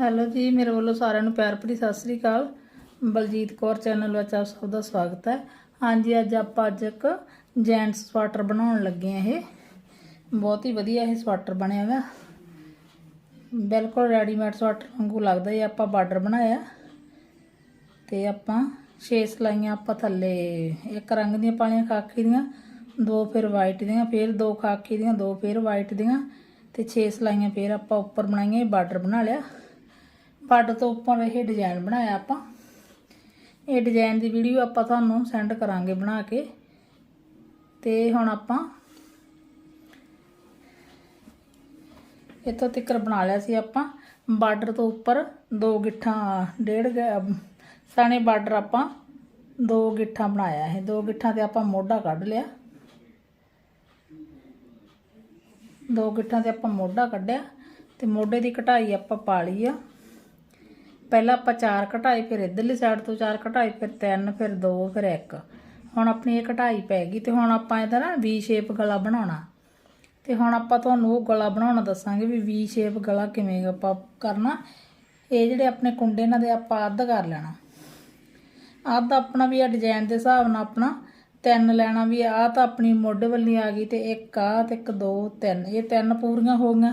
Hello ਜੀ, ਮੇਰੇ ਵੱਲੋਂ ਸਾਰਿਆਂ ਨੂੰ ਪਿਆਰ ਭਰੀ ਸਤਿ ਸ੍ਰੀ ਅਕਾਲ। ਬਲਜੀਤ ਕੌਰ ਚੈਨਲ ਵਿੱਚ ਆਪ ਸਭ ਦਾ ਸਵਾਗਤ ਹੈ। ਹਾਂਜੀ, ਅੱਜ ਆਪਾਂ ਅੱਜ ਇੱਕ ਜੈਂਟਸ ਸਵਾਟਰ ਬਣਾਉਣ ਲੱਗੇ ਆ ਇਹ। ਬਹੁਤ ਹੀ ਵਧੀਆ ਇਹ ਸਵਾਟਰ ਬਣਿਆ ਹੋਇਆ ਬਿਲਕੁਲ ਰੈਡੀਮੇਡ ਸਵਾਟਰ ਵਾਂਗੂ ਲੱਗਦਾ ਇਹ ਆਪਾਂ ਬਾਰਡਰ ਬਣਾਇਆ। ਤੇ ਆਪਾਂ 6 ਸਲਾਈਆਂ ਆਪਾਂ ਥੱਲੇ। ਇੱਕ ਰੰਗ ਦੀਆਂ ਪਾਲੀਆਂ ਖਾਕੀ ਦੀਆਂ, ਦੋ ਫਿਰ ਵਾਈਟ ਦੀਆਂ, ਫਿਰ ਦੋ ਖਾਕੀ ਦੀਆਂ, ਦੋ ਫਿਰ ਵਾਈਟ ਦੀਆਂ। ਤੇ 6 ਸਲਾਈਆਂ ਫਿਰ ਆਪਾਂ ਉੱਪਰ ਬਣਾਈਆਂ, ਇਹ ਬਾਰਡਰ ਬਣਾ ਲਿਆ। ਬਾਰਡਰ ਤੋਂ ਉੱਪਰ ਇਹ ਡਿਜ਼ਾਈਨ ਬਣਾਇਆ ਆਪਾਂ। ਇਹ ਡਿਜ਼ਾਈਨ ਦੀ ਵੀਡੀਓ ਆਪਾਂ ਤੁਹਾਨੂੰ ਸੈਂਡ ਕਰਾਂਗੇ ਬਣਾ ਕੇ। ਤੇ ਹੁਣ ਆਪਾਂ ਇੱਥੋਂ ਤੱਕ ਬਣਾ ਲਿਆ ਸੀ ਆਪਾਂ। ਬਾਰਡਰ ਤੋਂ ਉੱਪਰ ਦੋ ਗਿੱਠਾਂ, ਡੇਢ ਗ- ਸਾਣੇ ਬਾਰਡਰ ਆਪਾਂ ਦੋ ਗਿੱਠਾਂ ਬਣਾਇਆ ਇਹ। ਦੋ ਗਿੱਠਾਂ ਤੇ ਆਪਾਂ ਮੋਢਾ ਕੱਢ ਲਿਆ। ਦੋ ਗਿੱਠਾਂ ਤੇ ਆਪਾਂ ਮੋਢਾ ਕੱਢਿਆ। ਤੇ ਮੋਢੇ ਦੀ ਕਢਾਈ ਆਪਾਂ ਪਾ ਲਈ ਆ। ਪਹਿਲਾਂ ਆਪਾਂ ਚਾਰ ਘਟਾਏ ਫਿਰ ਇਧਰਲੀ ਸਾਈਡ ਤੋਂ ਚਾਰ ਕਢਾਈ ਫਿਰ ਤਿੰਨ, ਫਿਰ ਦੋ, ਫਿਰ ਇੱਕ। ਹੁਣ ਆਪਣੀ ਇਹ ਘਟਾਈ ਪੈ ਗਈ ਤੇ ਹੁਣ ਆਪਾਂ ਇਹਦਾ ਨਾ ਵੀ ਸ਼ੇਪ ਗਲਾ ਬਣਾਉਣਾ। ਤੇ ਹੁਣ ਆਪਾਂ ਤੁਹਾਨੂੰ ਉਹ ਗਲਾ ਬਣਾਉਣਾ ਦੱਸਾਂਗੇ ਵੀ ਵੀ ਸ਼ੇਪ ਗਲਾ ਕਿਵੇਂ ਆਪਾਂ ਕਰਨਾ। ਇਹ ਜਿਹੜੇ ਆਪਣੇ ਕੁੰਡੇ ਨਾਲ ਦੇ ਆਪਾਂ ਅੱਧ ਕਰ ਲੈਣਾ। ਅੱਧ ਆਪਣਾ ਵੀ ਆ ਡਿਜ਼ਾਈਨ ਦੇ ਹਿਸਾਬ ਨਾਲ ਆਪਣਾ, ਤਿੰਨ ਲੈਣਾ ਵੀ ਆ। ਤਾਂ ਆਪਣੀ ਮੋਢੇ ਵੱਲੀ ਆ ਗਈ ਤੇ ਇੱਕ ਆ ਤੇ ਇੱਕ ਦੋ, ਤਿੰਨ। ਇਹ ਤਿੰਨ ਪੂਰੀਆਂ ਹੋ ਗਈਆਂ।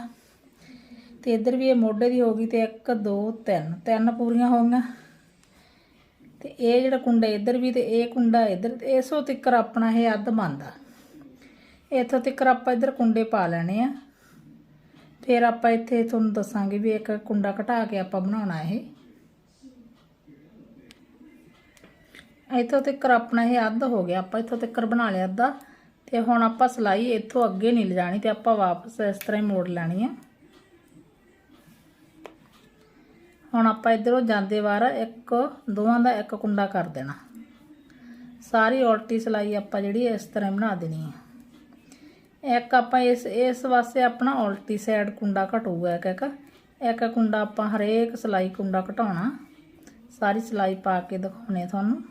ਤੇ ਇੱਧਰ ਵੀ ਇਹ ਮੋਢੇ ਦੀ ਹੋ ਗਈ ਤੇ 1 2 3 ਤਿੰਨ ਪੂਰੀਆਂ ਹੋ ਗਈਆਂ। ਤੇ ਇਹ ਜਿਹੜਾ ਕੁੰਡਾ ਇੱਧਰ ਵੀ ਤੇ ਇਹ ਕੁੰਡਾ ਇੱਧਰ ਤੇ ਇਸੋ ਤਿੱਕਰ ਆਪਣਾ ਇਹ ਅੱਧ ਬੰਦਾ ਇੱਥੋਂ ਤਿੱਕਰ ਆਪਾਂ ਇੱਧਰ ਕੁੰਡੇ ਪਾ ਲੈਣੇ ਆ। ਫਿਰ ਆਪਾਂ ਇੱਥੇ ਤੁਹਾਨੂੰ ਦੱਸਾਂਗੇ ਵੀ ਇੱਕ ਕੁੰਡਾ ਘਟਾ ਕੇ ਆਪਾਂ ਬਣਾਉਣਾ ਇਹ। ਇੱਥੋਂ ਤਿੱਕਰ ਆਪਣਾ ਇਹ ਅੱਧ ਹੋ ਗਿਆ। ਆਪਾਂ ਇੱਥੋਂ ਤਿੱਕਰ ਬਣਾ ਲਿਆ ਅੱਧਾ। ਤੇ ਹੁਣ ਆਪਾਂ ਸਲਾਈ ਇੱਥੋਂ ਅੱਗੇ ਨਹੀਂ ਲਿਜਾਣੀ ਤੇ ਆਪਾਂ ਵਾਪਸ ਇਸ ਤਰ੍ਹਾਂ ਹੀ ਮੋੜ ਲੈਣੀ ਆ। ਹੁਣ ਆਪਾਂ ਇਧਰੋਂ ਜਾਂਦੇ ਵਾਰ ਇੱਕ, ਦੋਵਾਂ ਦਾ ਇੱਕ ਕੁੰਡਾ ਕਰ ਦੇਣਾ। ਸਾਰੀ ਉਲਟੀ ਸਲਾਈ ਆਪਾਂ ਜਿਹੜੀ ਇਸ ਤਰ੍ਹਾਂ ਬਣਾ ਦੇਣੀ ਹੈ ਇੱਕ ਆਪਾਂ ਇਸ ਇਸ ਵਾਸਤੇ ਆਪਣਾ ਉਲਟੀ ਸਾਈਡ ਕੁੰਡਾ ਘਟੂਗਾ ਇੱਕ ਇੱਕ। ਇੱਕ ਕੁੰਡਾ ਆਪਾਂ ਹਰੇਕ ਸਲਾਈ ਕੁੰਡਾ ਘਟਾਉਣਾ। ਸਾਰੀ ਸਲਾਈ ਪਾ ਕੇ ਦਿਖਾਉਣੇ ਤੁਹਾਨੂੰ।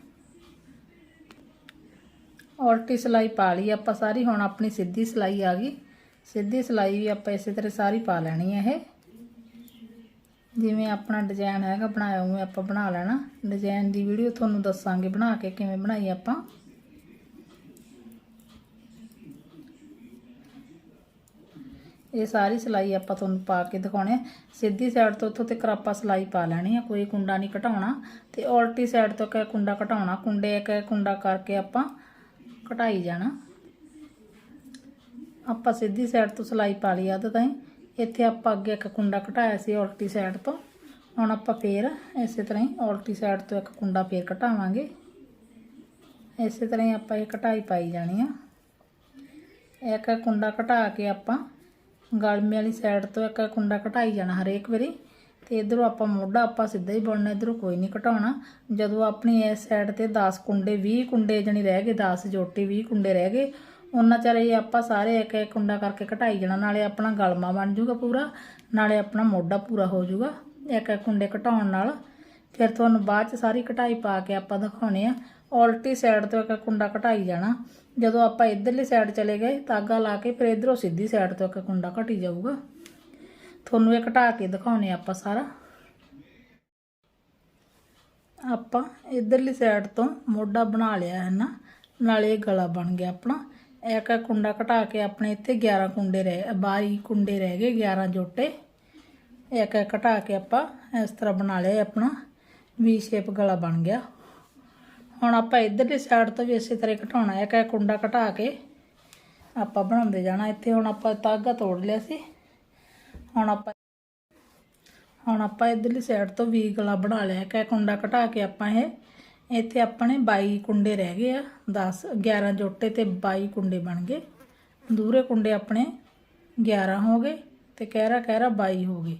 ਉਲਟੀ ਸਲਾਈ ਪਾ ਲਈ ਆਪਾਂ ਸਾਰੀ, ਹੁਣ ਆਪਣੀ ਸਿੱਧੀ ਸਲਾਈ ਆ ਗਈ। ਸਿੱਧੀ ਸਲਾਈ ਵੀ ਆਪਾਂ ਇਸੇ ਤਰ੍ਹਾਂ ਸਾਰੀ ਪਾ ਲੈਣੀ ਹੈ ਇਹ। ਜਿਵੇਂ ਆਪਣਾ ਡਿਜ਼ਾਈਨ ਹੈਗਾ, ਬਣਾਇਆ ਉਵੇਂ ਆਪਾਂ ਬਣਾ ਲੈਣਾ। ਡਿਜ਼ਾਈਨ ਦੀ ਵੀਡੀਓ ਤੁਹਾਨੂੰ ਦੱਸਾਂਗੇ, ਬਣਾ ਕੇ ਕਿਵੇਂ ਬਣਾਈ ਆਪਾਂ। ਇਹ ਸਾਰੀ ਸਲਾਈ ਆਪਾਂ ਤੁਹਾਨੂੰ ਪਾ ਕੇ ਦਿਖਾਉਣੇ ਸਿੱਧੀ ਸਾਈਡ ਤੋਂ ਉੱਥੋਂ ਤੱਕ ਆਪਾਂ ਸਲਾਈ ਪਾ ਲੈਣੀ ਆ, ਕੋਈ ਕੁੰਡਾ ਨਹੀਂ ਘਟਾਉਣਾ। ਤੇ ਉਲਟੀ ਸਾਈਡ ਤੋਂ ਇੱਕ ਕੁੰਡਾ ਘਟਾਉਣਾ, ਕੁੰਡੇ ਇੱਕ ਕੁੰਡਾ ਕਰਕੇ ਆਪਾਂ ਘਟਾਈ ਜਾਣਾ। ਆਪਾਂ ਸਿੱਧੀ ਸਾਈਡ ਤੋਂ ਸਲਾਈ ਪਾ ਲਈ ਅੱਧ ਤਾਂ ਤਾਈਂ। ਇੱਥੇ ਆਪਾਂ ਅੱਗੇ ਇੱਕ ਕੁੰਡਾ ਘਟਾਇਆ ਸੀ ਉਲਟੀ ਸਾਈਡ ਤੋਂ। ਹੁਣ ਆਪਾਂ ਫੇਰ ਇਸੇ ਤਰ੍ਹਾਂ ਹੀ ਉਲਟੀ ਸਾਈਡ ਤੋਂ ਇੱਕ ਕੁੰਡਾ ਫੇਰ ਘਟਾਵਾਂਗੇ। ਇਸੇ ਤਰ੍ਹਾਂ ਹੀ ਆਪਾਂ ਇਹ ਘਟਾਈ ਪਾਈ ਜਾਣੀ ਆ। ਇੱਕ ਕੁੰਡਾ ਘਟਾ ਕੇ ਆਪਾਂ ਗਲਮੇ ਵਾਲੀ ਸਾਈਡ ਤੋਂ ਇੱਕ ਕੁੰਡਾ ਘਟਾਈ ਜਾਣਾ ਹਰੇਕ ਵਾਰੀ। ਤੇ ਇਧਰੋਂ ਆਪਾਂ ਮੋਢਾ ਆਪਾਂ ਸਿੱਧਾ ਹੀ ਬੁਣਨਾ, ਇਧਰੋਂ ਕੋਈ ਨਹੀਂ ਘਟਾਉਣਾ। ਜਦੋਂ ਆਪਣੀ ਇਸ ਸਾਈਡ ਤੇ 10 ਕੁੰਡੇ 20 ਕੁੰਡੇ ਜਣੀ ਰਹਿ ਗਏ 10 ਜੋਟੀ 20 ਕੁੰਡੇ ਰਹਿ ਗਏ ਉਹਨਾਂ ਚਾਰੇ ਇਹ ਆਪਾਂ ਸਾਰੇ ਇੱਕ ਇੱਕ ਕੁੰਡਾ ਕਰਕੇ ਘਟਾਈ ਜਾਣਾ, ਨਾਲੇ ਆਪਣਾ ਗਲਮਾ ਬਣ ਜਾਊਗਾ ਪੂਰਾ, ਨਾਲੇ ਆਪਣਾ ਮੋਢਾ ਪੂਰਾ ਹੋ ਜਾਊਗਾ, ਇੱਕ ਇੱਕ ਕੁੰਡੇ ਘਟਾਉਣ ਨਾਲ। ਫਿਰ ਤੁਹਾਨੂੰ ਬਾਅਦ ਚ ਸਾਰੀ ਘਟਾਈ ਪਾ ਕੇ ਆਪਾਂ ਦਿਖਾਉਣੇ ਆ। ਉਲਟੀ ਸਾਈਡ ਤੋਂ ਇੱਕ ਕੁੰਡਾ ਘਟਾਈ ਜਾਣਾ। ਜਦੋਂ ਆਪਾਂ ਇਧਰਲੀ ਸਾਈਡ ਚਲੇ ਗਏ, ਧਾਗਾ ਲਾ ਕੇ ਫਿਰ ਇਧਰੋਂ ਸਿੱਧੀ ਸਾਈਡ ਤੋਂ ਇੱਕ ਕੁੰਡਾ ਘਟੀ ਜਾਊਗਾ। ਤੁਹਾਨੂੰ ਇਹ ਘਟਾ ਕੇ ਦਿਖਾਉਣੇ ਆਪਾਂ ਸਾਰਾ। ਆਪਾਂ ਇਧਰਲੀ ਸਾਈਡ ਤੋਂ ਮੋਢਾ ਬਣਾ ਲਿਆ ਹੈ ਨਾ, ਨਾਲੇ ਇਹ ਗਲਾ ਬਣ ਗਿਆ ਆਪਣਾ। ਇੱਕ ਇੱਕ ਕੁੰਡਾ ਘਟਾ ਕੇ ਆਪਣੇ ਇੱਥੇ 11 ਕੁੰਡੇ ਰਹਿ 22 ਕੁੰਡੇ ਰਹਿ ਗਏ 11 ਜੋਟੇ। ਇੱਕ ਇੱਕ ਘਟਾ ਕੇ ਆਪਾਂ ਇਸ ਤਰ੍ਹਾਂ ਬਣਾ ਲਿਆ ਆਪਣਾ ਵੀ ਸ਼ੇਪ ਗਲਾ ਬਣ ਗਿਆ। ਹੁਣ ਆਪਾਂ ਇਧਰਲੀ ਸਾਈਡ ਤੋਂ ਵੀ ਇਸੇ ਤਰ੍ਹਾਂ ਘਟਾਉਣਾ ਹੈ ਇੱਕ ਇੱਕ ਕੁੰਡਾ ਘਟਾ ਕੇ ਆਪਾਂ ਬਣਾਉਂਦੇ ਜਾਣਾ। ਇੱਥੇ ਹੁਣ ਆਪਾਂ ਤਾਗਾ ਤੋੜ ਲਿਆ ਸੀ। ਹੁਣ ਆਪਾਂ ਹੁਣ ਆਪਾਂ ਇਧਰਲੀ ਸਾਈਡ ਤੋਂ ਵੀ ਗਲਾ ਬਣਾ ਲਿਆ। ਇੱਕ ਇੱਕ ਕੁੰਡਾ ਘਟਾ ਕੇ ਆਪਾਂ ਇਹ ਇੱਥੇ ਆਪਣੇ 22 ਕੁੰਡੇ ਰਹਿ ਗਏ ਆ 10 11 ਜੋਟੇ ਤੇ 22 ਕੁੰਡੇ ਬਣ ਗਏ। ਦੂਰੇ ਕੁੰਡੇ ਆਪਣੇ 11 ਹੋ ਗਏ ਤੇ ਕਹਿਰਾ ਕਹਿਰਾ 22 ਹੋ ਗਏ।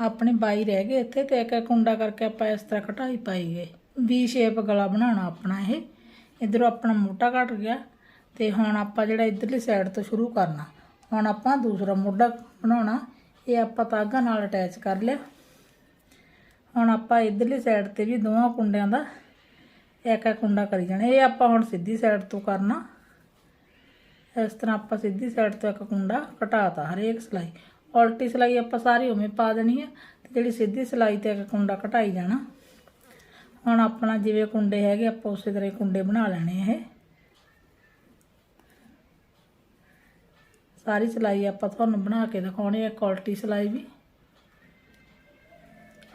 ਆਪਣੇ 22 ਰਹਿ ਗਏ ਇੱਥੇ ਤੇ ਇੱਕ ਇੱਕ ਕੁੰਡਾ ਕਰਕੇ ਆਪਾਂ ਇਸ ਤਰ੍ਹਾਂ ਘਟਾਈ ਪਾਈ ਗਏ। ਵੀ ਸ਼ੇਪ ਗਲਾ ਬਣਾਉਣਾ ਆਪਣਾ ਇਹ। ਇਧਰੋਂ ਆਪਣਾ ਮੋਢਾ ਘਟ ਗਿਆ ਤੇ ਹੁਣ ਆਪਾਂ ਜਿਹੜਾ ਇਧਰਲੀ ਸਾਈਡ ਤੋਂ ਸ਼ੁਰੂ ਕਰਨਾ। ਹੁਣ ਆਪਾਂ ਦੂਸਰਾ ਮੋਢਾ ਬਣਾਉਣਾ। ਇਹ ਆਪਾਂ ਤਾਗਾ ਨਾਲ ਅਟੈਚ ਕਰ ਲਿਆ। ਹੁਣ ਆਪਾਂ ਇਧਰਲੀ ਸਾਈਡ ਤੇ ਵੀ ਦੋਵਾਂ ਕੁੰਡਿਆਂ ਦਾ ਇੱਕ ਇੱਕ ਕੁੰਡਾ ਕਰੀ ਜਾਣਾ। ਇਹ ਆਪਾਂ ਹੁਣ ਸਿੱਧੀ ਸਾਈਡ ਤੋਂ ਕਰਨਾ। ਇਸ ਤਰ੍ਹਾਂ ਆਪਾਂ ਸਿੱਧੀ ਸਾਈਡ ਤੋਂ ਇੱਕ ਕੁੰਡਾ ਘਟਾਤਾ, ਹਰੇਕ ਸਲਾਈ। ਉਲਟੀ ਸਲਾਈ ਆਪਾਂ ਸਾਰੀ ਉਵੇਂ ਪਾ ਦੇਣੀ ਹੈ ਤੇ ਜਿਹੜੀ ਸਿੱਧੀ ਸਿਲਾਈ ਤੇ ਇੱਕ ਕੁੰਡਾ ਘਟਾਈ ਜਾਣਾ। ਹੁਣ ਆਪਣਾ ਜਿਵੇਂ ਕੁੰਡੇ ਹੈਗੇ, ਆਪਾਂ ਉਸੇ ਤਰ੍ਹਾਂ ਹੀ ਕੁੰਡੇ ਬਣਾ ਲੈਣੇ ਇਹ। ਸਾਰੀ ਸਿਲਾਈ ਆਪਾਂ ਤੁਹਾਨੂੰ ਬਣਾ ਕੇ ਦਿਖਾਉਣੀ ਹੈ ਕੁਆਲਿਟੀ ਸਿਲਾਈ ਵੀ।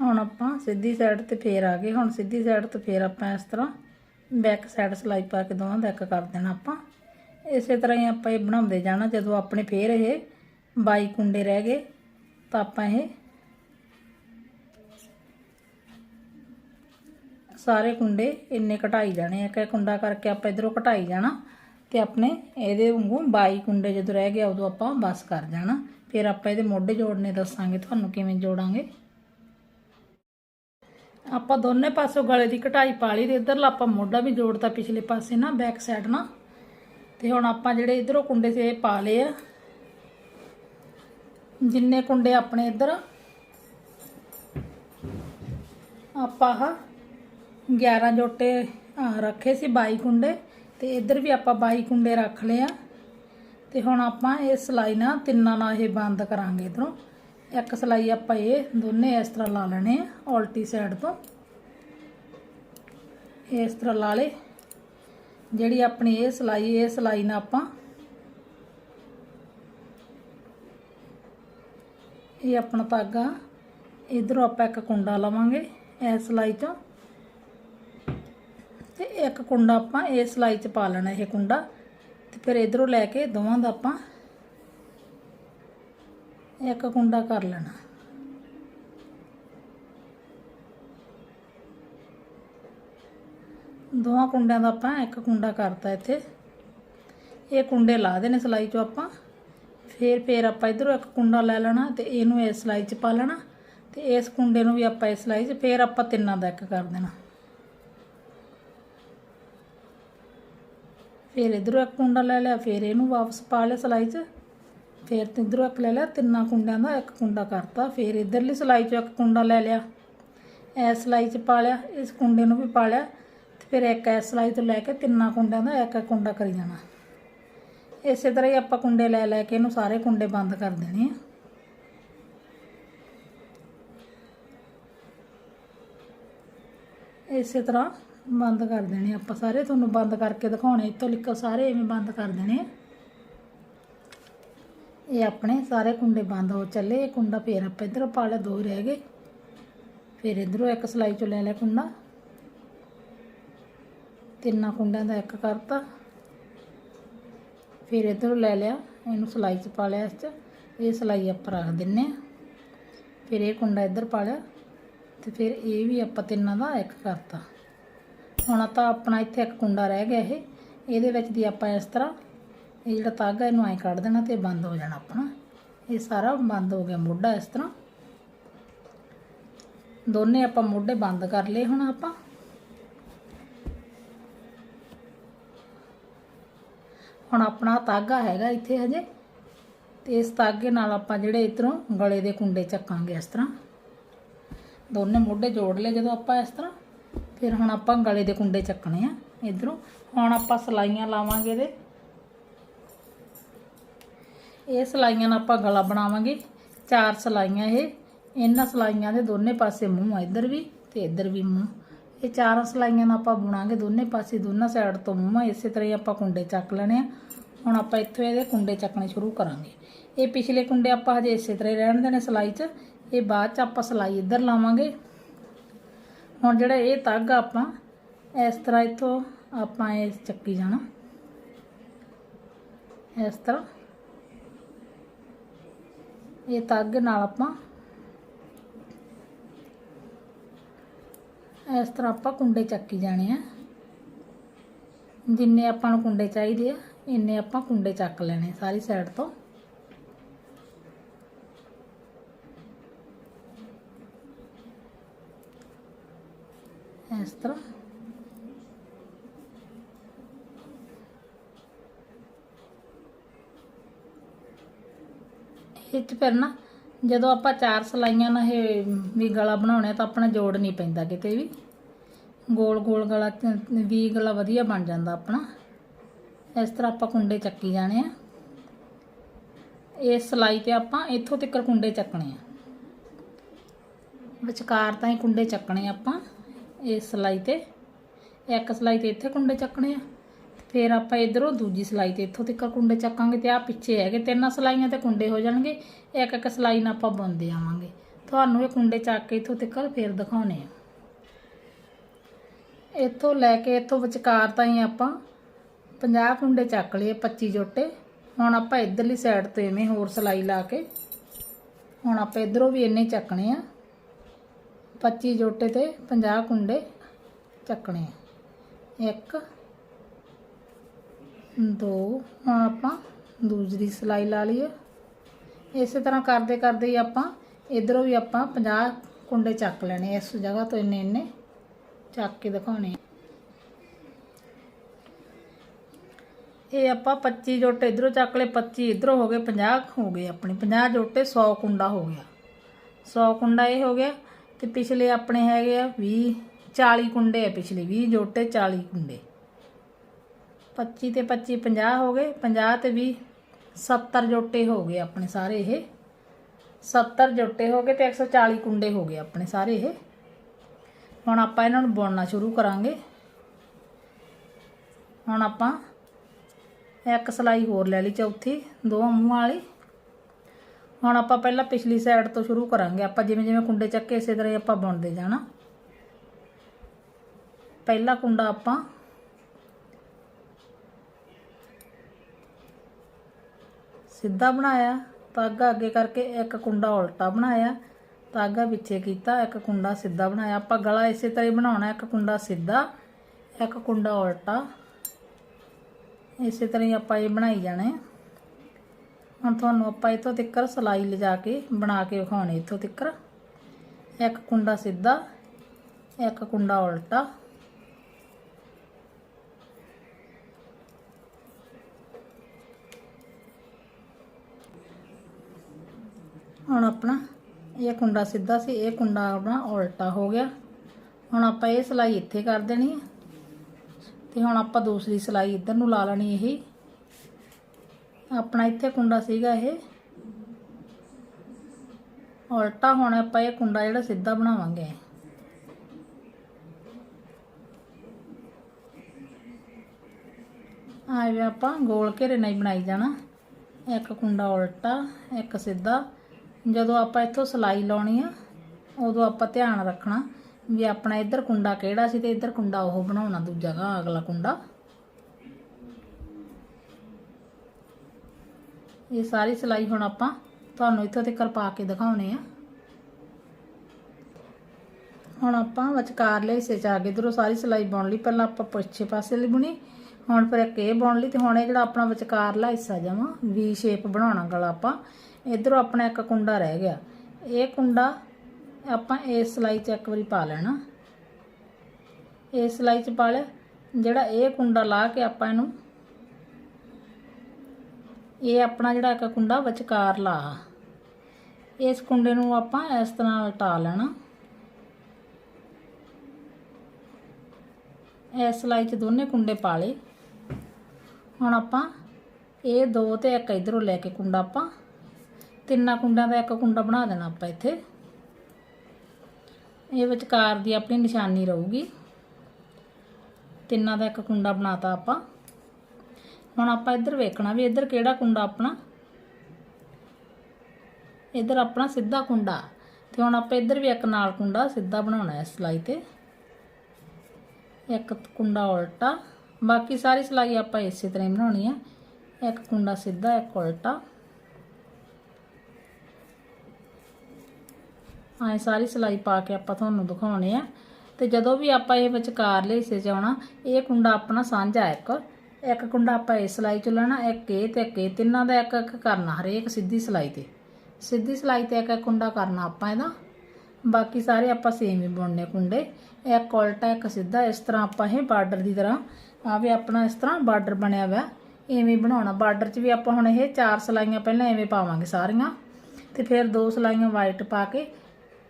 ਹੁਣ ਆਪਾਂ ਸਿੱਧੀ ਸਾਈਡ ਤੇ ਫੇਰ ਆ ਗਏ। ਹੁਣ ਸਿੱਧੀ ਸਾਈਡ ਤੇ ਫੇਰ ਆਪਾਂ ਇਸ ਤਰ੍ਹਾਂ ਬੈਕ ਸਾਈਡ ਸਿਲਾਈ ਪਾ ਕੇ ਦੋਵਾਂ ਦਾ ਇੱਕ ਕਰ ਦੇਣਾ ਆਪਾਂ। ਇਸੇ ਤਰ੍ਹਾਂ ਹੀ ਆਪਾਂ ਇਹ ਬਣਾਉਂਦੇ ਜਾਣਾ। ਜਦੋਂ ਆਪਣੇ ਫੇਰ ਇਹ ਬਾਈ ਕੁੰਡੇ ਰਹਿ ਗਏ, ਤਾਂ ਆਪਾਂ ਇਹ ਸਾਰੇ ਕੁੰਡੇ ਇੰਨੇ ਘਟਾਈ ਜਾਣੇ ਆ। ਇੱਕ ਕੁੰਡਾ ਕਰਕੇ ਆਪਾਂ ਇਧਰੋਂ ਘਟਾਈ ਜਾਣਾ ਤੇ ਆਪਣੇ ਇਹਦੇ ਵਾਂਗੂ 22 ਕੁੰਡੇ ਜਦੋਂ ਰਹਿ ਗਏ, ਉਦੋਂ ਆਪਾਂ ਬਸ ਕਰ ਜਾਣਾ। ਫਿਰ ਆਪਾਂ ਇਹਦੇ ਮੋਢੇ ਜੋੜਨੇ ਦੱਸਾਂਗੇ, ਤੁਹਾਨੂੰ ਕਿਵੇਂ ਜੋੜਾਂਗੇ। ਆਪਾਂ ਦੋਨੇ ਪਾਸੋਂ ਗਲੇ ਦੀ ਕਟਾਈ ਪਾ ਲਈ ਤੇ ਇਧਰਲਾ ਆਪਾਂ ਮੋਢਾ ਵੀ ਜੋੜਤਾ ਪਿਛਲੇ ਪਾਸੇ ਨਾ ਬੈਕ ਸਾਈਡ ਨਾ। ਤੇ ਹੁਣ ਆਪਾਂ ਜਿਹੜੇ ਇਧਰੋਂ ਕੁੰਡੇ ਸੀ ਇਹ ਪਾ ਲਏ ਆ। ਜਿੰਨੇ ਕੁੰਡੇ ਆਪਣੇ ਇਧਰ ਆਪਾਂ ਆਹ 11 ਜੋਟੇ ਰੱਖੇ ਸੀ 22 ਕੁੰਡੇ। ਤੇ ਇਧਰ ਵੀ ਆਪਾਂ 22 ਕੁੰਡੇ ਰੱਖ ਲਏ ਆ। ਤੇ ਹੁਣ ਆਪਾਂ ਇਹ ਸਲਾਈ ਨਾਲ ਤਿੰਨਾਂ ਨਾਲ ਇਹ ਬੰਦ ਕਰਾਂਗੇ ਇਧਰੋਂ। ਇੱਕ ਸਲਾਈ ਆਪਾਂ ਇਹ ਦੋਨੇ ਇਸ ਤਰ੍ਹਾਂ ਲਾ ਲੈਣੇ ਆ, ਉਲਟੀ ਸਾਈਡ ਤੋਂ। ਇਸ ਤਰ੍ਹਾਂ ਲਾ ਲੇ ਜਿਹੜੀ ਆਪਣੀ ਇਹ ਸਲਾਈ ਇਹ ਸਲਾਈ ਨਾਲ ਆਪਾਂ ਇਹ ਆਪਣਾ ਧਾਗਾ ਇਧਰੋਂ ਆਪਾਂ ਇੱਕ ਕੁੰਡਾ ਲਵਾਂਗੇ ਇਸ ਸਲਾਈ ਚੋਂ। ਤੇ ਇੱਕ ਕੁੰਡਾ ਆਪਾਂ ਇਸ ਸਲਾਈ 'ਚ ਪਾ ਲੈਣਾ ਇਹ ਕੁੰਡਾ। ਤੇ ਫਿਰ ਇਧਰੋਂ ਲੈ ਕੇ ਦੋਵਾਂ ਦਾ ਆਪਾਂ ਇੱਕ ਕੁੰਡਾ ਕਰ ਲੈਣਾ। ਦੋਵਾਂ ਕੁੰਡਿਆਂ ਦਾ ਆਪਾਂ ਇੱਕ ਕੁੰਡਾ ਕਰਤਾ ਇੱਥੇ। ਇਹ ਕੁੰਡੇ ਲਾ ਦੇਣੇ ਸਲਾਈ 'ਚੋਂ ਆਪਾਂ। ਫਿਰ ਫਿਰ ਆਪਾਂ ਇਧਰੋਂ ਇੱਕ ਕੁੰਡਾ ਲੈ ਲੈਣਾ ਤੇ ਇਹਨੂੰ ਇਸ ਸਲਾਈ 'ਚ ਪਾ ਲੈਣਾ ਤੇ ਇਸ ਕੁੰਡੇ ਨੂੰ ਵੀ ਆਪਾਂ ਇਸ ਸਲਾਈ 'ਚ ਫਿਰ ਆਪਾਂ ਤਿੰਨਾਂ ਦਾ ਇੱਕ ਕਰ ਦੇਣਾ। ਫਿਰ ਇਧਰੋਂ ਇੱਕ ਕੁੰਡਾ ਲੈ ਲਿਆ, ਫਿਰ ਇਹਨੂੰ ਵਾਪਸ ਪਾ ਲਿਆ ਸਲਾਈ 'ਚ। ਫਿਰ ਇਧਰੋਂ ਇੱਕ ਲੈ ਲਿਆ, ਤਿੰਨਾਂ ਕੁੰਡਿਆਂ ਦਾ ਇੱਕ ਕੁੰਡਾ ਕਰਤਾ, ਫਿਰ ਇਧਰਲੀ ਸਲਾਈ 'ਚੋਂ ਇੱਕ ਕੁੰਡਾ ਲੈ ਲਿਆ। ਇਸ ਸਲਾਈ 'ਚ ਪਾ ਲਿਆ, ਇਸ ਕੁੰਡੇ ਨੂੰ ਵੀ ਪਾ ਲਿਆ ਤੇ ਫਿਰ ਇੱਕ ਇਸ ਸਲਾਈ ਤੋਂ ਲੈ ਕੇ ਤਿੰਨਾਂ ਕੁੰਡਿਆਂ ਦਾ ਇੱਕ ਕੁੰਡਾ ਕਰੀ ਜਾਣਾ। ਇਸੇ ਤਰ੍ਹਾਂ ਹੀ ਆਪਾਂ ਕੁੰਡੇ ਲੈ ਲੈ ਕੇ ਇਹਨੂੰ ਸਾਰੇ ਕੁੰਡੇ ਬੰਦ ਕਰ ਦੇਣੇ ਆ। ਇਸੇ ਤਰ੍ਹਾਂ ਬੰਦ ਕਰ ਦੇਣੇ ਆਪਾਂ ਸਾਰੇ, ਤੁਹਾਨੂੰ ਬੰਦ ਕਰਕੇ ਦਿਖਾਉਣੇ, ਇੱਥੋਂ ਲਿਖੋ ਸਾਰੇ ਐਵੇਂ ਬੰਦ ਕਰ ਦੇਣੇ ਇਹ ਆਪਣੇ ਸਾਰੇ ਕੁੰਡੇ ਬੰਦ ਹੋ ਚੱਲੇ, ਇਹ ਕੁੰਡਾ ਫੇਰ ਆਪਾਂ ਇਧਰੋਂ ਪਾ ਲਿਆ, ਦੋ ਰਹਿ ਗਏ। ਫਿਰ ਇਧਰੋਂ ਇੱਕ ਸਲਾਈ ਚੋਂ ਲੈ ਲਿਆ ਕੁੰਡਾ। ਤਿੰਨਾਂ ਕੁੰਡਿਆਂ ਦਾ ਇੱਕ ਕਰਤਾ। ਫਿਰ ਇਧਰੋਂ ਲੈ ਲਿਆ, ਇਹਨੂੰ ਸਲਾਈ 'ਚ ਪਾ ਲਿਆ ਇਸ 'ਚ। ਇਹ ਸਲਾਈ ਆਪਾਂ ਰੱਖ ਦਿੰਨੇ ਆ। ਫਿਰ ਇਹ ਕੁੰਡਾ ਇੱਧਰ ਪਾ ਲਿਆ, ਤੇ ਫਿਰ ਇਹ ਵੀ ਆਪਾਂ ਤਿੰਨਾਂ ਦਾ ਇੱਕ ਕਰਤਾ। ਹੁਣ ਤਾਂ ਆਪਣਾ ਇੱਥੇ ਇੱਕ ਕੁੰਡਾ ਰਹਿ ਗਿਆ ਇਹ। ਇਹਦੇ ਵਿੱਚ ਦੀ ਆਪਾਂ ਇਸ ਤਰ੍ਹਾਂ ਇਹ ਜਿਹੜਾ ਤਾਗਾ ਇਹਨੂੰ ਐਂ ਕੱਢ ਦੇਣਾ ਤੇ ਬੰਦ ਹੋ ਜਾਣਾ ਆਪਣਾ। ਇਹ ਸਾਰਾ ਬੰਦ ਹੋ ਗਿਆ ਮੋਢਾ ਇਸ ਤਰ੍ਹਾਂ। ਦੋਨੇ ਆਪਾਂ ਮੋਢੇ ਬੰਦ ਕਰ ਲਏ ਹੁਣ ਆਪਾਂ। ਹੁਣ ਆਪਣਾ ਤਾਗਾ ਹੈਗਾ ਇੱਥੇ ਹਜੇ। ਤੇ ਇਸ ਤਾਗੇ ਨਾਲ ਆਪਾਂ ਜਿਹੜੇ ਇਧਰੋਂ ਗਲੇ ਦੇ ਕੁੰਡੇ ਚੱਕਾਂਗੇ ਇਸ ਤਰ੍ਹਾਂ। ਦੋਨੇ ਮੋਢੇ ਜੋੜ ਲਏ ਜਦੋਂ ਆਪਾਂ ਇਸ ਤਰ੍ਹਾਂ। ਫਿਰ ਹੁਣ ਆਪਾਂ ਗਲੇ ਦੇ ਕੁੰਡੇ ਚੱਕਣੇ ਆ ਇਧਰੋਂ। ਹੁਣ ਆਪਾਂ ਸਲਾਈਆਂ ਲਾਵਾਂਗੇ ਇਹਦੇ। ਇਹ ਸਲਾਈਆਂ ਨਾਲ ਆਪਾਂ ਗਲਾ ਬਣਾਵਾਂਗੇ। ਚਾਰ ਸਲਾਈਆਂ ਇਹ। ਇਹਨਾਂ ਸਲਾਈਆਂ ਦੇ ਦੋਨੇ ਪਾਸੇ ਮੂੰਹ ਆ ਇੱਧਰ ਵੀ ਤੇ ਇੱਧਰ ਵੀ ਮੂੰਹ। ਇਹ ਚਾਰਾਂ ਸਲਾਈਆਂ ਨਾਲ ਆਪਾਂ ਬੁਣਾਂਗੇ ਦੋਨੇ ਪਾਸੇ, ਦੋਨਾਂ ਸਾਈਡ ਤੋਂ ਮੂੰਹ ਆ। ਇਸੇ ਤਰ੍ਹਾਂ ਹੀ ਆਪਾਂ ਕੁੰਡੇ ਚੱਕ ਲੈਣੇ ਆ। ਹੁਣ ਆਪਾਂ ਇੱਥੋਂ ਇਹਦੇ ਕੁੰਡੇ ਚੱਕਣੇ ਸ਼ੁਰੂ ਕਰਾਂਗੇ। ਇਹ ਪਿਛਲੇ ਕੁੰਡੇ ਆਪਾਂ ਹਜੇ ਇਸੇ ਤਰ੍ਹਾਂ ਹੀ ਰਹਿਣ ਦੇਣੇ ਸਲਾਈ 'ਚ। ਇਹ ਬਾਅਦ 'ਚ ਆਪਾਂ ਸਲਾਈ ਇੱਧਰ ਲਾਵਾਂਗੇ। ਹੁਣ ਜਿਹੜਾ ਇਹ ਤੱਗ ਆਪਾਂ, ਇਸ ਤਰ੍ਹਾਂ ਇੱਥੋਂ ਆਪਾਂ ਇਹ ਚੱਕੀ ਜਾਣਾ। ਇਸ ਤਰ੍ਹਾਂ। ਇਹ ਤੱਗ ਨਾਲ ਆਪਾਂ ਇਸ ਤਰ੍ਹਾਂ ਆਪਾਂ ਕੁੰਡੇ ਚੱਕੀ ਜਾਣੇ ਆ। ਜਿੰਨੇ ਆਪਾਂ ਨੂੰ ਕੁੰਡੇ ਚਾਹੀਦੇ ਆ, ਇੰਨੇ ਆਪਾਂ ਕੁੰਡੇ ਚੱਕ ਲੈਣੇ ਸਾਰੀ ਸਾਈਡ ਤੋਂ। ਇਸ ਤਰ੍ਹਾਂ ਇਹ 'ਚ ਫਿਰ ਨਾ ਜਦੋਂ ਆਪਾਂ ਚਾਰ ਸਲਾਈਆਂ ਨਾਲ ਇਹ ਵੀ ਗਲਾ ਬਣਾਉਣਾ ਤਾਂ ਆਪਣਾ ਜੋੜ ਨਹੀਂ ਪੈਂਦਾ ਕਿਤੇ ਵੀ। ਗੋਲ ਗੋਲ ਗਲਾ ਵੀ ਗਲਾ ਵਧੀਆ ਬਣ ਜਾਂਦਾ ਆਪਣਾ। ਇਸ ਤਰ੍ਹਾਂ ਆਪਾਂ ਕੁੰਡੇ ਚੱਕੀ ਜਾਣੇ ਆ। ਇਸ ਸਲਾਈ ਤੇ ਆਪਾਂ ਇੱਥੋਂ ਤੱਕ ਕੁੰਡੇ ਚੱਕਣੇ ਆ। ਵਿਚਕਾਰ ਤਾਂ ਹੀ ਕੁੰਡੇ ਚੱਕਣੇ ਆਪਾਂ ਇਸ ਸਲਾਈ ਤੇ। ਇੱਕ ਸਲਾਈ ਤੇ ਇੱਥੇ ਕੁੰਡੇ ਚੱਕਣੇ ਆ। ਫਿਰ ਆਪਾਂ ਇਧਰੋਂ ਦੂਜੀ ਸਲਾਈ ਤੇ ਇੱਥੋਂ ਤੱਕ ਕੁੰਡੇ ਚੱਕਾਂਗੇ ਤੇ ਆ ਪਿੱਛੇ ਹੈਗੇ ਤਿੰਨਾਂ ਸਲਾਈਆਂ ਤੇ ਕੁੰਡੇ ਹੋ ਜਾਣਗੇ। ਇੱਕ ਇੱਕ ਸਲਾਈ ਨਾਲ ਆਪਾਂ ਬੁਣਦੇ ਆਵਾਂਗੇ। ਤੁਹਾਨੂੰ ਇਹ ਕੁੰਡੇ ਚੱਕ ਕੇ ਇੱਥੋਂ ਤੱਕ ਫਿਰ ਦਿਖਾਉਣੇ ਆ। ਇੱਥੋਂ ਲੈ ਕੇ ਇੱਥੋਂ ਵਿਚਕਾਰ ਤਾਈਂ ਆਪਾਂ 50 ਕੁੰਡੇ ਚੱਕ ਲਏ 25 ਜੋਟੇ। ਹੁਣ ਆਪਾਂ ਇਧਰਲੀ ਸਾਈਡ ਤੋਂ ਐਵੇਂ ਹੋਰ ਸਲਾਈ ਲਾ ਕੇ ਹੁਣ ਆਪਾਂ ਇਧਰੋਂ ਵੀ ਇੰਨੇ ਚੱਕਣੇ ਆ। 25 ਜੋਟੇ ਤੇ 50 ਕੁੰਡੇ ਚੱਕਣੇ ਆ। ਇੱਕ ਦੋ, ਹੁਣ ਆਪਾਂ ਦੂਸਰੀ ਸਿਲਾਈ ਲਾ ਲਈਏ। ਇਸੇ ਤਰ੍ਹਾਂ ਕਰਦੇ ਕਰਦੇ ਹੀ ਆਪਾਂ ਇਧਰੋਂ ਵੀ ਆਪਾਂ 50 ਕੁੰਡੇ ਚੱਕ ਲੈਣੇ ਇਸ ਜਗ੍ਹਾ ਤੋਂ ਇੰਨੇ ਇੰਨੇ ਚੱਕ ਕੇ ਦਿਖਾਉਣੇ ਇਹ ਆਪਾਂ 25 ਜੋਟੇ ਇਧਰੋਂ ਚੱਕ ਲਏ 25 ਇਧਰੋਂ ਹੋ ਗਏ 50 ਹੋ ਗਏ ਆਪਣੇ 50 ਜੋਟੇ 100 ਕੁੰਡਾ ਹੋ ਗਿਆ। 100 ਕੁੰਡਾ ਇਹ ਹੋ ਗਿਆ ਤੇ ਪਿਛਲੇ ਆਪਣੇ ਹੈਗੇ ਆ 20 40 ਕੁੰਡੇ ਆ ਪਿਛਲੇ 20 ਜੋਟੇ 40 ਕੁੰਡੇ। 25 ਤੇ 25 50 ਹੋ ਗਏ 50 ਤੇ 20 70 ਜੋਟੇ ਹੋ ਗਏ ਆਪਣੇ ਸਾਰੇ ਇਹ। 70 ਜੋਟੇ ਹੋ ਗਏ ਤੇ 140 ਕੁੰਡੇ ਹੋ ਗਏ ਆਪਣੇ ਸਾਰੇ ਇਹ। ਹੁਣ ਆਪਾਂ ਇਹਨਾਂ ਨੂੰ ਬੁਣਨਾ ਸ਼ੁਰੂ ਕਰਾਂਗੇ। ਹੁਣ ਆਪਾਂ ਇੱਕ ਸਲਾਈ ਹੋਰ ਲੈ ਲਈ ਚੌਥੀ ਦੋ ਮੂੰਹਾਂ ਵਾਲੀ। ਹੁਣ ਆਪਾਂ ਪਹਿਲਾਂ ਪਿਛਲੀ ਸਾਈਡ ਤੋਂ ਸ਼ੁਰੂ ਕਰਾਂਗੇ। ਆਪਾਂ ਜਿਵੇਂ ਜਿਵੇਂ ਕੁੰਡੇ ਚੱਕੇ, ਇਸੇ ਤਰ੍ਹਾਂ ਹੀ ਆਪਾਂ ਬੁਣਦੇ ਜਾਣਾ। ਪਹਿਲਾ ਕੁੰਡਾ ਆਪਾਂ ਸਿੱਧਾ ਬਣਾਇਆ, ਧਾਗਾ ਅੱਗੇ ਕਰਕੇ ਇੱਕ ਕੁੰਡਾ ਉਲਟਾ ਬਣਾਇਆ, ਧਾਗਾ ਪਿੱਛੇ ਕੀਤਾ, ਇੱਕ ਕੁੰਡਾ ਸਿੱਧਾ ਬਣਾਇਆ। ਆਪਾਂ ਗਲਾ ਇਸੇ ਤਰ੍ਹਾਂ ਹੀ ਬਣਾਉਣਾ, ਇੱਕ ਕੁੰਡਾ ਸਿੱਧਾ, ਇੱਕ ਕੁੰਡਾ ਉਲਟਾ। ਇਸੇ ਤਰ੍ਹਾਂ ਹੀ ਆਪਾਂ ਇਹ ਬਣਾਈ ਜਾਣੇ। ਹੁਣ ਤੁਹਾਨੂੰ ਆਪਾਂ ਇੱਥੋਂ ਤਿੱਕਰ ਸਲਾਈ ਲਿਜਾ ਕੇ, ਬਣਾ ਕੇ ਵਿਖਾਉਣੇ ਇੱਥੋਂ ਤਿੱਕਰ। ਇੱਕ ਕੁੰਡਾ ਸਿੱਧਾ, ਇੱਕ ਕੁੰਡਾ ਉਲਟਾ। ਹੁਣ ਆਪਣਾ ਇਹ ਕੁੰਡਾ ਸਿੱਧਾ ਸੀ, ਇਹ ਕੁੰਡਾ ਆਪਣਾ ਉਲਟਾ ਹੋ ਗਿਆ। ਹੁਣ ਆਪਾਂ ਇਹ ਸਲਾਈ ਇੱਥੇ ਕਰ ਦੇਣੀ ਹੈ ਤੇ ਹੁਣ ਆਪਾਂ ਦੂਸਰੀ ਸਲਾਈ ਇੱਧਰ ਨੂੰ ਲਾ ਲੈਣੀ ਇਹ। ਆਪਣਾ ਇੱਥੇ ਕੁੰਡਾ ਸੀਗਾ ਇਹ। ਉਲਟਾ ਹੁਣ ਆਪਾਂ ਇਹ ਕੁੰਡਾ ਜਿਹੜਾ ਸਿੱਧਾ ਬਣਾਵਾਂਗੇ। ਆਵੇ ਆਪਾਂ ਗੋਲ ਘੇਰੇ ਨਾਲ ਹੀ ਬਣਾਈ ਜਾਣਾ। ਇੱਕ ਕੁੰਡਾ ਉਲਟਾ, ਇੱਕ ਸਿੱਧਾ। ਜਦੋਂ ਆਪਾਂ ਇੱਥੋਂ ਸਲਾਈ ਲਾਉਣੀ ਆ, ਉਦੋਂ ਆਪਾਂ ਧਿਆਨ ਰੱਖਣਾ ਵੀ ਆਪਣਾ ਇੱਧਰ ਕੁੰਡਾ ਕਿਹੜਾ ਸੀ ਤੇ ਇੱਧਰ ਕੁੰਡਾ ਉਹ ਬਣਾਉਣਾ, ਦੂਜਾ ਗਾ ਅਗਲਾ ਕੁੰਡਾ। ਇਹ ਸਾਰੀ ਸਲਾਈ ਹੁਣ ਆਪਾਂ ਤੁਹਾਨੂੰ ਇੱਥੋਂ ਤੱਕ ਪਾ ਕੇ ਦਿਖਾਉਣੇ ਆ। ਹੁਣ ਆਪਾਂ ਵਿਚਕਾਰਲੇ ਹਿੱਸੇ ਚ ਆ ਕੇ ਇਧਰੋਂ ਸਾਰੀ ਸਲਾਈ ਬੁਣ ਲਈ, ਪਹਿਲਾਂ ਆਪਾਂ ਪਿੱਛੇ ਪਾਸੇ ਲਈ ਬੁਣੀ, ਹੁਣ ਫਿਰ ਇੱਕ ਇਹ ਬੁਣ ਲਈ ਤੇ ਹੁਣ ਇਹ ਜਿਹੜਾ ਆਪਣਾ ਵਿਚਕਾਰਲਾ ਹਿੱਸਾ ਜਾਵਾਂ ਵੀ ਸ਼ੇਪ ਬਣਾਉਣਾ ਗਲਾ ਆਪਾਂ। ਇਧਰੋਂ ਆਪਣਾ ਇੱਕ ਕੁੰਡਾ ਰਹਿ ਗਿਆ। ਇਹ ਕੁੰਡਾ ਆਪਾਂ ਇਸ ਸਲਾਈ 'ਚ ਇੱਕ ਵਾਰੀ ਪਾ ਲੈਣਾ। ਇਸ ਸਲਾਈ 'ਚ ਪਾ ਲਿਆ। ਜਿਹੜਾ ਇਹ ਕੁੰਡਾ ਲਾ ਕੇ ਆਪਾਂ ਇਹਨੂੰ ਇਹ ਆਪਣਾ ਜਿਹੜਾ ਇੱਕ ਕੁੰਡਾ ਵਿਚਕਾਰ ਲਾ। ਇਸ ਕੁੰਡੇ ਨੂੰ ਆਪਾਂ ਇਸ ਤਰ੍ਹਾਂ ਉਲਟਾ ਲੈਣਾ। ਇਸ ਸਲਾਈ 'ਚ ਦੋਨੇ ਕੁੰਡੇ ਪਾ ਲਏ। ਹੁਣ ਆਪਾਂ ਇਹ ਦੋ ਤੇ ਇੱਕ ਇਧਰੋਂ ਲੈ ਕੇ ਕੁੰਡਾ ਆਪਾਂ ਤਿੰਨਾਂ ਕੁੰਡਾਂ ਦਾ ਇੱਕ ਕੁੰਡਾ ਬਣਾ ਦੇਣਾ ਆਪਾਂ ਇੱਥੇ। ਇਹ ਵਿਚਕਾਰ ਦੀ ਆਪਣੀ ਨਿਸ਼ਾਨੀ ਰਹੂਗੀ। ਤਿੰਨਾਂ ਦਾ ਇੱਕ ਕੁੰਡਾ ਬਣਾਤਾ ਆਪਾਂ। ਹੁਣ ਆਪਾਂ ਇੱਧਰ ਵੇਖਣਾ ਵੀ ਇੱਧਰ ਕਿਹੜਾ ਕੁੰਡਾ ਆਪਣਾ। ਇੱਧਰ ਆਪਣਾ ਸਿੱਧਾ ਕੁੰਡਾ। ਤੇ ਹੁਣ ਆਪਾਂ ਇੱਧਰ ਵੀ ਇੱਕ ਨਾਲ ਕੁੰਡਾ ਸਿੱਧਾ ਬਣਾਉਣਾ ਹੈ ਸਲਾਈ ਤੇ। ਇੱਕ ਕੁੰਡਾ ਉਲਟਾ। ਬਾਕੀ ਸਾਰੀ ਸਲਾਈ ਆਪਾਂ ਇਸੇ ਤਰ੍ਹਾਂ ਹੀ ਬਣਾਉਣੀ ਆ। ਇੱਕ ਕੁੰਡਾ ਸਿੱਧਾ, ਇੱਕ ਉਲਟਾ। ਐ ਸਾਰੀ ਸਲਾਈ ਪਾ ਕੇ ਆਪਾਂ ਤੁਹਾਨੂੰ ਦਿਖਾਉਣੇ ਆ। ਤੇ ਜਦੋਂ ਵੀ ਆਪਾਂ ਇਹ ਵਿਚਕਾਰਲੇ ਹਿੱਸੇ 'ਚ ਆਉਣਾ, ਇਹ ਕੁੰਡਾ ਆਪਣਾ ਸਾਂਝਾ ਇੱਕ। ਇੱਕ ਕੁੰਡਾ ਆਪਾਂ ਇਸ ਸਲਾਈ 'ਚ ਲੈਣਾ, ਇੱਕ ਇਹ ਤੇ ਇੱਕ ਇਹ ਤਿੰਨਾਂ ਦਾ ਇੱਕ ਇੱਕ ਕਰਨਾ, ਹਰੇਕ ਸਿੱਧੀ ਸਲਾਈ ਤੇ। ਸਿੱਧੀ ਸਲਾਈ ਤੇ ਇੱਕ ਇੱਕ ਕੁੰਡਾ ਕਰਨਾ ਆਪਾਂ ਇਹਦਾ। ਬਾਕੀ ਸਾਰੇ ਆਪਾਂ ਸੇਮ ਹੀ ਬੁਣਨੇ ਕੁੰਡੇ। ਇੱਕ ਉਲਟਾ, ਇੱਕ ਸਿੱਧਾ, ਇਸ ਤਰ੍ਹਾਂ ਆਪਾਂ ਇਹ ਬਾਰਡਰ ਦੀ ਤਰ੍ਹਾਂ ਆ ਵੀ ਆਪਣਾ ਇਸ ਤਰ੍ਹਾਂ ਬਾਰਡਰ ਬਣਿਆ ਹੋਇਆ। ਐਵੇਂ ਬਣਾਉਣਾ। ਬਾਰਡਰ 'ਚ ਵੀ ਆਪਾਂ ਹੁਣ ਇਹ ਚਾਰ ਸਲਾਈਆਂ ਪਹਿਲਾਂ ਐਵੇਂ ਪਾਵਾਂਗੇ ਸਾਰੀਆਂ। ਤੇ ਫਿਰ ਦੋ ਸਲਾਈਆਂ ਵਾਈਟ ਪਾ ਕੇ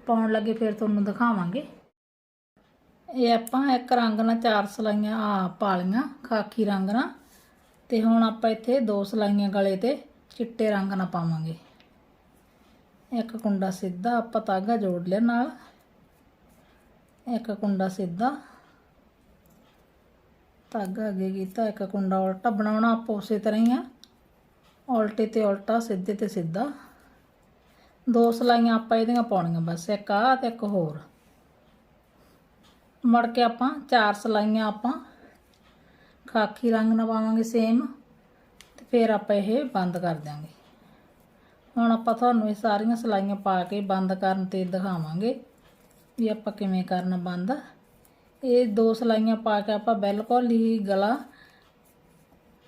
ਪਾਉਣ ਲੱਗੇ ਫਿਰ ਤੁਹਾਨੂੰ ਦਿਖਾਵਾਂਗੇ। ਇਹ ਆਪਾਂ ਇੱਕ ਰੰਗ ਨਾਲ ਚਾਰ ਸਲਾਈਆਂ ਆ ਪਾ ਲਈਆਂ ਖਾਕੀ ਰੰਗ ਨਾਲ। ਤੇ ਹੁਣ ਆਪਾਂ ਇੱਥੇ ਦੋ ਸਲਾਈਆਂ ਗਲੇ ਤੇ ਚਿੱਟੇ ਰੰਗ ਨਾਲ ਪਾਵਾਂਗੇ। ਇੱਕ ਕੁੰਡਾ ਸਿੱਧਾ ਆਪਾਂ ਤਾਗਾ ਜੋੜ ਲਿਆ ਨਾਲ। ਇੱਕ ਕੁੰਡਾ ਸਿੱਧਾ। ਧਾਗਾ ਅੱਗੇ ਕੀਤਾ, ਇੱਕ ਕੁੰਡਾ ਉਲਟਾ ਬਣਾਉਣਾ ਆਪਾਂ ਉਸੇ ਤਰ੍ਹਾਂ ਹੀ ਆ। ਉਲਟੇ ਤੇ ਉਲਟਾ, ਸਿੱਧੇ ਤੇ ਸਿੱਧਾ। ਦੋ ਸਲਾਈਆਂ ਆਪਾਂ ਇਹਦੀਆਂ ਪਾਉਣੀਆਂ ਬਸ, ਇੱਕ ਆ ਤੇ ਇੱਕ ਹੋਰ। ਮੜ ਕੇ ਆਪਾਂ ਚਾਰ ਸਲਾਈਆਂ ਆਪਾਂ ਖਾਕੀ ਰੰਗ ਨਾਲ ਪਾਵਾਂਗੇ ਸੇਮ ਤੇ ਫਿਰ ਆਪਾਂ ਇਹ ਬੰਦ ਕਰ ਦਿਆਂਗੇ। ਹੁਣ ਆਪਾਂ ਤੁਹਾਨੂੰ ਇਹ ਸਾਰੀਆਂ ਸਲਾਈਆਂ ਪਾ ਕੇ ਬੰਦ ਕਰਨ ਤੇ ਦਿਖਾਵਾਂਗੇ ਵੀ ਆਪਾਂ ਕਿਵੇਂ ਕਰਨਾ ਬੰਦ। ਇਹ ਦੋ ਸਲਾਈਆਂ ਪਾ ਕੇ ਆਪਾਂ ਬਿਲਕੁਲ ਹੀ ਗਲਾ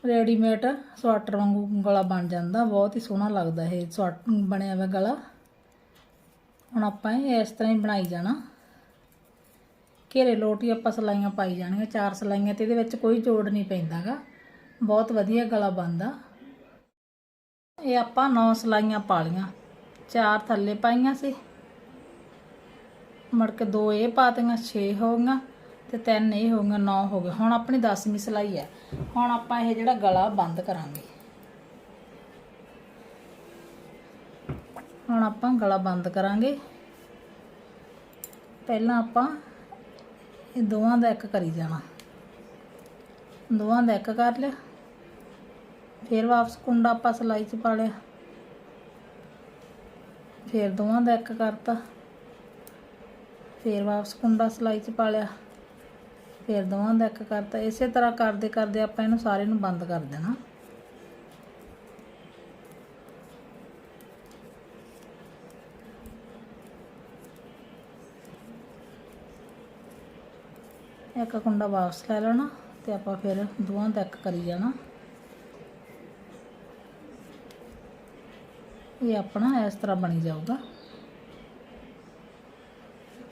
ਰੈਡੀਮੇਡ ਸਵਾਟਰ ਵਾਂਗੂ ਗਲਾ ਬਣ ਜਾਂਦਾ, ਬਹੁਤ ਹੀ ਸੋਹਣਾ ਲੱਗਦਾ ਇਹ ਸਵਾਟ, ਬਣਿਆ ਹੋਇਆ ਗਲਾ। ਹੁਣ ਆਪਾਂ ਇਹ ਇਸ ਤਰ੍ਹਾਂ ਹੀ ਬਣਾਈ ਜਾਣਾ। ਘੇਰੇ ਲੋਟ ਹੀ ਆਪਾਂ ਸਲਾਈਆਂ ਪਾਈ ਜਾਣੀਆਂ, ਚਾਰ ਸਲਾਈਆਂ ਤੇ ਇਹਦੇ ਵਿੱਚ ਕੋਈ ਜੋੜ ਨਹੀਂ ਪੈਂਦਾਗਾ। ਬਹੁਤ ਵਧੀਆ ਗਲਾ ਬਣਦਾ। ਇਹ ਆਪਾਂ ਨੌ ਸਲਾਈਆਂ ਪਾ ਲੀਆਂ ਚਾਰ ਥੱਲੇ ਪਾਈਆਂ ਸੀ। ਮੁੜ ਕੇ ਦੋ ਇਹ ਪਾਤੀਆਂ 6 ਹੋ ਗਈਆਂ। ਤੇ ਤਿੰਨ ਇਹ ਹੋ ਗਈਆਂ 9 ਹੋ ਗਏ। ਹੁਣ ਆਪਣੀ 10ਵੀਂ ਸਲਾਈ ਹੈ। ਹੁਣ ਆਪਾਂ ਇਹ ਜਿਹੜਾ ਗਲਾ ਬੰਦ ਕਰਾਂਗੇ। ਹੁਣ ਆਪਾਂ ਗਲਾ ਬੰਦ ਕਰਾਂਗੇ। ਪਹਿਲਾਂ ਆਪਾਂ ਇਹ ਦੋਵਾਂ ਦਾ ਇੱਕ ਕਰੀ ਜਾਣਾ। ਦੋਵਾਂ ਦਾ ਇੱਕ ਕਰ ਲਿਆ। ਫਿਰ ਵਾਪਸ ਕੁੰਡਾ ਆਪਾਂ ਸਲਾਈ 'ਚ ਪਾ ਲਿਆ। ਫਿਰ ਦੋਵਾਂ ਦਾ ਇੱਕ ਕਰਤਾ। ਫਿਰ ਵਾਪਸ ਕੁੰਡਾ ਸਲਾਈ 'ਚ ਪਾ ਲਿਆ। ਫਿਰ ਦੋਵਾਂ ਦਾ ਇੱਕ ਕਰਤਾ। ਇਸੇ ਤਰ੍ਹਾਂ ਕਰਦੇ ਕਰਦੇ ਆਪਾਂ ਇਹਨੂੰ ਸਾਰੇ ਨੂੰ ਬੰਦ ਕਰ ਦੇਣਾ। ਇੱਕ ਕੁੰਡਾ ਵਾਪਸ ਲੈ ਲੈਣਾ ਤੇ ਆਪਾਂ ਫਿਰ ਦੋਵਾਂ ਦਾ ਇੱਕ ਕਰੀ ਜਾਣਾ। ਇਹ ਆਪਣਾ ਇਸ ਤਰ੍ਹਾਂ ਬਣੀ ਜਾਊਗਾ।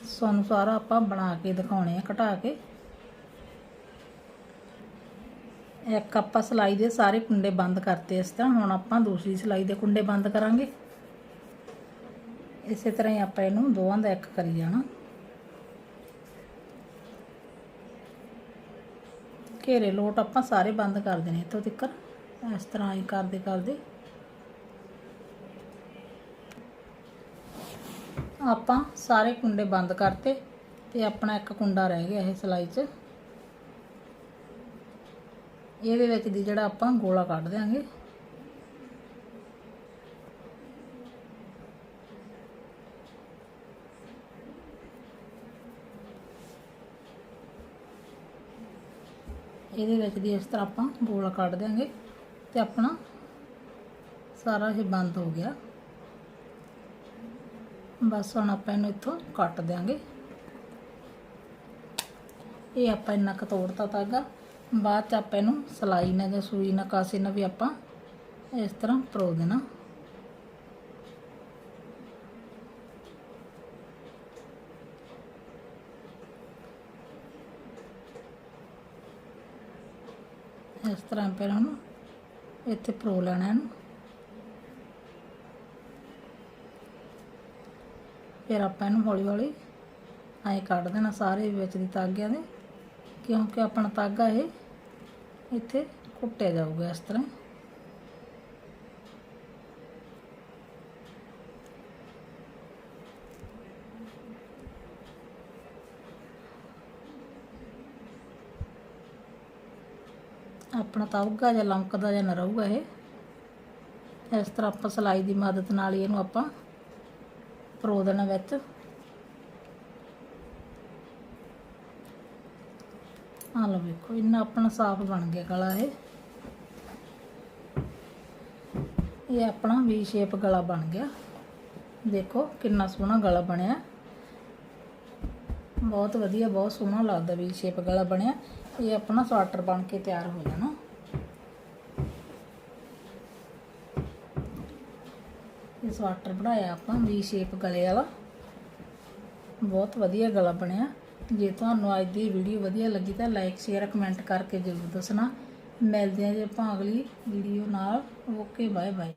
ਸਾਨੂੰ ਸਾਰਾ ਆਪਾਂ ਬਣਾ ਕੇ ਦਿਖਾਉਣੇ ਆ, ਘਟਾ ਕੇ। ਇੱਕ ਆਪਾਂ ਸਲਾਈ ਦੇ ਸਾਰੇ ਕੁੰਡੇ ਬੰਦ ਕਰਤੇ ਇਸ ਤਰ੍ਹਾਂ, ਹੁਣ ਆਪਾਂ ਦੂਸਰੀ ਸਲਾਈ ਦੇ ਕੁੰਡੇ ਬੰਦ ਕਰਾਂਗੇ। ਇਸੇ ਤਰ੍ਹਾਂ ਹੀ ਆਪਾਂ ਇਹਨੂੰ ਦੋਵਾਂ ਦਾ ਇੱਕ ਕਰੀ ਜਾਣਾ। ਘੇਰੇ ਲੋਟ ਆਪਾਂ ਸਾਰੇ ਬੰਦ ਕਰ ਦੇਣੇ ਇੱਥੋਂ ਤੱਕ ਇਸ ਤਰ੍ਹਾਂ ਹੀ ਕਰਦੇ ਕਰਦੇ। ਆਪਾਂ ਸਾਰੇ ਕੁੰਡੇ ਬੰਦ ਕਰਤੇ ਤੇ ਆਪਣਾ ਇੱਕ ਕੁੰਡਾ ਰਹਿ ਗਿਆ ਇਹ ਸਲਾਈ 'ਚ। ਇਹਦੇ ਵਿੱਚ ਦੀ ਜਿਹੜਾ ਆਪਾਂ ਗੋਲਾ ਕੱਢ ਦਿਆਂਗੇ। ਇਹਦੇ ਵਿੱਚ ਦੀ ਇਸ ਤਰ੍ਹਾਂ ਆਪਾਂ ਗੋਲਾ ਕੱਢ ਦਿਆਂਗੇ ਤੇ ਆਪਣਾ ਸਾਰਾ ਇਹ ਬੰਦ ਹੋ ਗਿਆ। ਬਸ ਹੁਣ ਆਪਾਂ ਇਹਨੂੰ ਇੱਥੋਂ ਕੱਟ ਦਿਆਂਗੇ। ਇਹ ਆਪਾਂ ਇੰਨਾ ਕੁ ਤੋੜਤਾ ਤਾਗਾ। ਬਾਅਦ ਚ ਆਪਾਂ ਇਹਨੂੰ ਸਲਾਈ ਨਾਲ ਜਾਂ ਸੂਈ ਨਾਲ ਕਾਸੇ ਨਾਲ ਵੀ ਆਪਾਂ ਇਸ ਤਰ੍ਹਾਂ ਪਰੋ ਦੇਣਾ। ਇਸ ਤਰ੍ਹਾਂ ਫਿਰ ਨੂੰ ਇੱਥੇ ਪਰੋ ਲੈਣਾ ਇਹਨੂੰ। ਫਿਰ ਆਪਾਂ ਇਹਨੂੰ ਹੌਲੀ ਹੌਲੀ ਐਂ ਕੱਢ ਦੇਣਾ ਸਾਰੇ ਵਿੱਚ ਦੀ ਤਾਗਿਆਂ ਦੇ। ਕਿਉਂਕਿ ਆਪਣਾ ਤਾਗਾ ਇਹ। ਇੱਥੇ ਕੁੱਟਿਆ ਜਾਊਗਾ ਇਸ ਤਰ੍ਹਾਂ। ਆਪਣਾ ਤਾਗਾ ਜਾਂ ਲੰਕਦਾ ਜਾਂ ਨਾ ਰਹੂਗਾ ਇਹ। ਇਸ ਤਰ੍ਹਾਂ ਆਪਾਂ ਸਲਾਈ ਦੀ ਮਦਦ ਨਾਲ ਹੀ ਇਹਨੂੰ ਆਪਾਂ ਪਰੋ ਦੇਣਾ ਵਿੱਚ। ਆ ਲਓ ਵੇਖੋ, ਇੰਨਾ ਆਪਣਾ ਸਾਫ਼ ਬਣ ਗਿਆ ਗਲਾ ਇਹ। ਇਹ ਆਪਣਾ ਵੀ ਸ਼ੇਪ ਗਲਾ ਬਣ ਗਿਆ। ਦੇਖੋ ਕਿੰਨਾ ਸੋਹਣਾ ਗਲਾ ਬਣਿਆ। ਬਹੁਤ ਵਧੀਆ, ਬਹੁਤ ਸੋਹਣਾ ਲੱਗਦਾ ਵੀ ਸ਼ੇਪ ਗਲਾ ਬਣਿਆ। ਇਹ ਆਪਣਾ ਸਵਾਟਰ ਬਣ ਕੇ ਤਿਆਰ ਹੋ ਜਾਣਾ। ਇਹ ਸਵਾਟਰ ਬਣਾਇਆ ਆਪਾਂ ਵੀ ਸ਼ੇਪ ਗਲੇ ਵਾਲਾ। ਬਹੁਤ ਵਧੀਆ ਗਲਾ ਬਣਿਆ। ਜੇ ਤੁਹਾਨੂੰ ਅੱਜ ਦੀ ਵੀਡੀਓ ਵਧੀਆ ਲੱਗੀ ਤਾਂ ਲਾਈਕ ਸ਼ੇਅਰ ਕਮੈਂਟ ਕਰਕੇ ਜ਼ਰੂਰ ਦੱਸਣਾ। ਮਿਲਦੇ ਹਾਂ ਜੇ ਆਪਾਂ ਅਗਲੀ ਵੀਡੀਓ ਨਾਲ। Okay bye bye